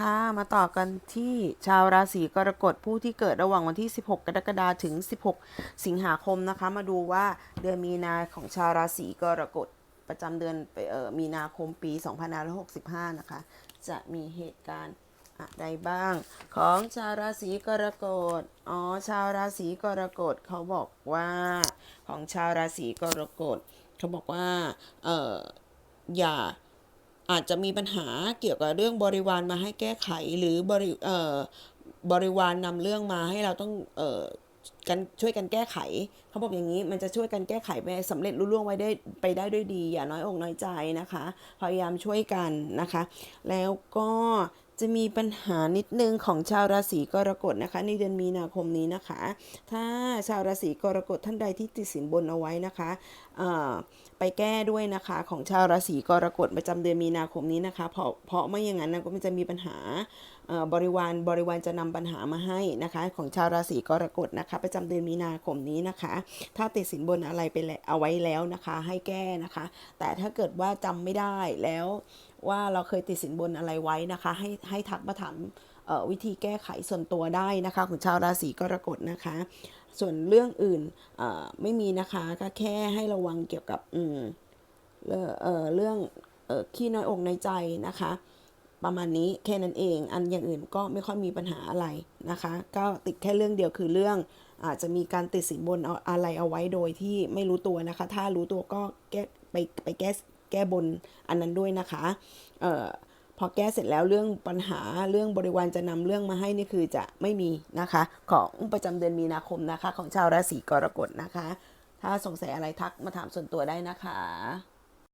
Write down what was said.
ค่ะ มาต่อกันที่ชาวราศีกรกฎผู้ที่เกิดระหว่างวันที่ 16 กรกฎาคมถึง 16 สิงหาคมนะคะ มาดูว่าเดือนมีนาของชาวราศีกรกฎประจำเดือนออมีนาคมปี2565 นะคะ จะมีเหตุการณ์อะไรบ้าง ของชาวราศีกรกฎ อ๋อ ชาวราศีกรกฎเขาบอกว่าของชาวราศีกรกฎเขาบอกว่า เอออย่า อาจจะมีปัญหาเกี่ยวกับเรื่องบริวารมาให้แก้ไขหรือบริเอ่อบริวารนำเรื่องมาให้เราต้องเอ่อกันช่วยกันแก้ไขเขาบอกอย่างนี้มันจะช่วยกันแก้ไขไปสำเร็จรุ่ล่วงไว้ได้ไปได้ด้วยดี อย่าน้อยอกน้อยใจนะคะ พยายามช่วยกันนะคะ แล้วก็ จะมีปัญหานิดนึงของชาวราศีกรกฎนะคะ ในเดือนมีนาคมนี้นะคะ ถ้าชาวราศีกรกฎท่านใดที่ติดสินบนเอาไว้นะคะไปแก้ด้วยนะคะของชาวราศีกรกฎประจำเดือนมีนาคมนี้นะคะ เพราะเพราะไม่อย่างนั้นนะก็มันจะมีปัญหาบริวารบริวารจะนำปัญหามาให้นะคะ ของชาวราศีกรกฎนะคะ ประจำเดือนมีนาคมนี้นะคะ ถ้าติดสินบนอะไรไปเอาไว้แล้วนะคะ ให้แก้นะคะ แต่ถ้าเกิดว่าจำไม่ได้แล้ว ว่าเราเคยติดสินบนอะไรไว้นะคะ ให้ให้ทักมาถามวิธีแก้ไขส่วนตัวได้นะคะของชาวราศีกรกฎนะคะ ส่วนเรื่องอื่นไม่มีนะคะก็แค่ให้ระวังเกี่ยวกับเรื่องเเรื่องอขี้น้อยอกในใจนะคะ ประมาณนี้แค่นั้นเอง อันอย่างอื่นก็ไม่ค่อยมีปัญหาอะไรนะคะ ก็ติดแค่เรื่องเดียวคือเรื่องอาจจะมีการติดสินบนเอาอะไรเอาไว้โดยที่ไม่รู้ตัวนะคะ ถ้ารู้ตัวก็แก้ไปไปแก้ แก้บนอันนั้นด้วยนะคะเอ่อพอแก้เสร็จแล้วเรื่องปัญหาเรื่องบริวารจะนำเรื่องมาให้นี่คือจะไม่มีนะคะ ของประจำเดือนมีนาคมนะคะ ของชาวราศีกรกฎนะคะ ถ้าสงสัยอะไรทักมาถามส่วนตัวได้นะคะ